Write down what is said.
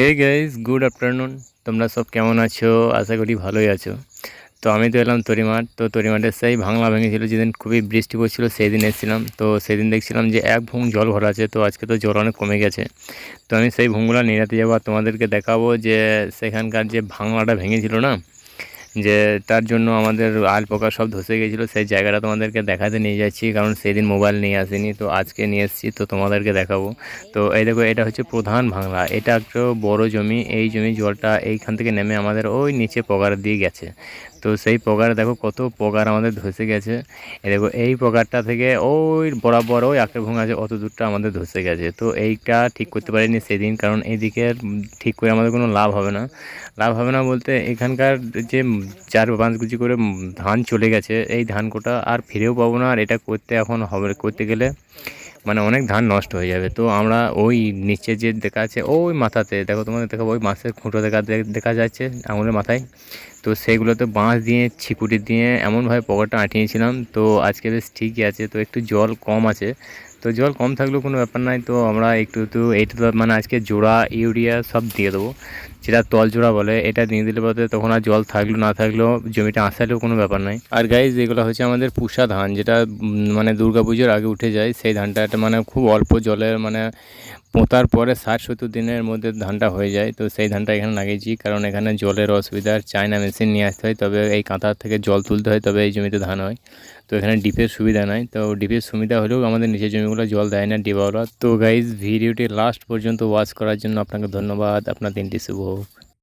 Hey guys good afternoon তোমরা সব কেমন আছো? আশা করি ভালোই আছো। তো আমি তো এলাম তরিমাঠ। তো তরিমাঠের সেই ভাঙলা ভেঙেছিল, যেদিন খুবই বৃষ্টি পড়ছিলো সেই দিন এসেছিলাম। তো সেদিন দেখছিলাম যে এক ভুং জল ভরা আছে, তো আজকে তো জল অনেক কমে গেছে। তো আমি সেই ভুংগুলো নিরাতে যাব আর তোমাদেরকে দেখাবো যে সেখানকার যে ভাঙলাটা ভেঙেছিল না যে তার জন্য আমাদের আল পোকা সব ধসে গেছিল, সেই জায়গাটা তোমাদেরকে দেখাতে নিয়ে যাচ্ছি, কারণ সেদিন মোবাইল নিয়ে আসেনি, তো আজকে নিয়ে এসেছি, তো তোমাদেরকে দেখাবো। তো এই দেখো, এটা হচ্ছে প্রধান ভাঙলা এটা একটা বড় জমি, এই জমি জলটা এইখান থেকে নেমে আমাদের ওই নিচে পগার দিয়ে গেছে। তো সেই পগার দেখো কত পগার আমাদের ধসে গেছে। দেখো, এই পগারটা থেকে ওই বরাবর ওই আঁকড়ে ভুঙা আছে, অত দূরটা আমাদের ধসে গেছে। তো এইটা ঠিক করতে পারিনি সেদিন, কারণ এইদিকে ঠিক করে আমাদের কোনো লাভ হবে না। লাভ হবে না বলতে এখানকার যে চার পাঁচ গুজি করে ধান চলে গেছে, এই ধান কোটা আর ফিরেও পাবো না। আর এটা করতে এখন হবে, করতে গেলে মানে অনেক ধান নষ্ট হয়ে যাবে। তো আমরা ওই নিচে যে দেখা আছে ওই মাথাতে, দেখো তোমাদের দেখো, ওই মাছের খুঁটো দেখা দেখা যাচ্ছে আঙুলের মাথায়। তো সেইগুলোতে বাঁশ দিয়ে, ছিকুটি দিয়ে এমনভাবে পকেটটা আঁটিয়েছিলাম। তো আজকে বেশ ঠিকই আছে, তো একটু জল কম আছে। তো জল কম থাকলেও কোনো ব্যাপার নাই। তো আমরা একটু একটু এইটা মানে আজকে জোড়া ইউরিয়া সব দিয়ে দেবো। যেটা তল জোড়া বলে, এটা দিয়ে দিলে বলতে তখন আর জল থাকলেও না থাকলেও জমিটা আসালেও কোনো ব্যাপার নাই। আর গাইজ এগুলো হচ্ছে আমাদের পুষা ধান, যেটা মানে পুজোর আগে উঠে যায়, সেই ধানটা মানে খুব অল্প জলের মানে পোঁতার পরে ষাট সত্তর দিনের মধ্যে ধানটা হয়ে যায়। তো সেই ধানটা এখানে লাগিয়েছি, কারণ এখানে জলের অসুবিধা। চায়না মেশিন নিয়ে আসতে হয়, তবে এই কাঁথার থেকে জল তুলতে হয়, তবে এই জমিতে ধান হয়। তো এখানে ডিপের সুবিধা নাই। তো ডিপের সুবিধা হলেও আমাদের নিচের জমিগুলো জল দেয় না ডিবাওয়ালা তো গাইজ ভিডিওটি লাস্ট পর্যন্ত ওয়াচ করার জন্য আপনাকে ধন্যবাদ। আপনার দিনটি শুভ হোক।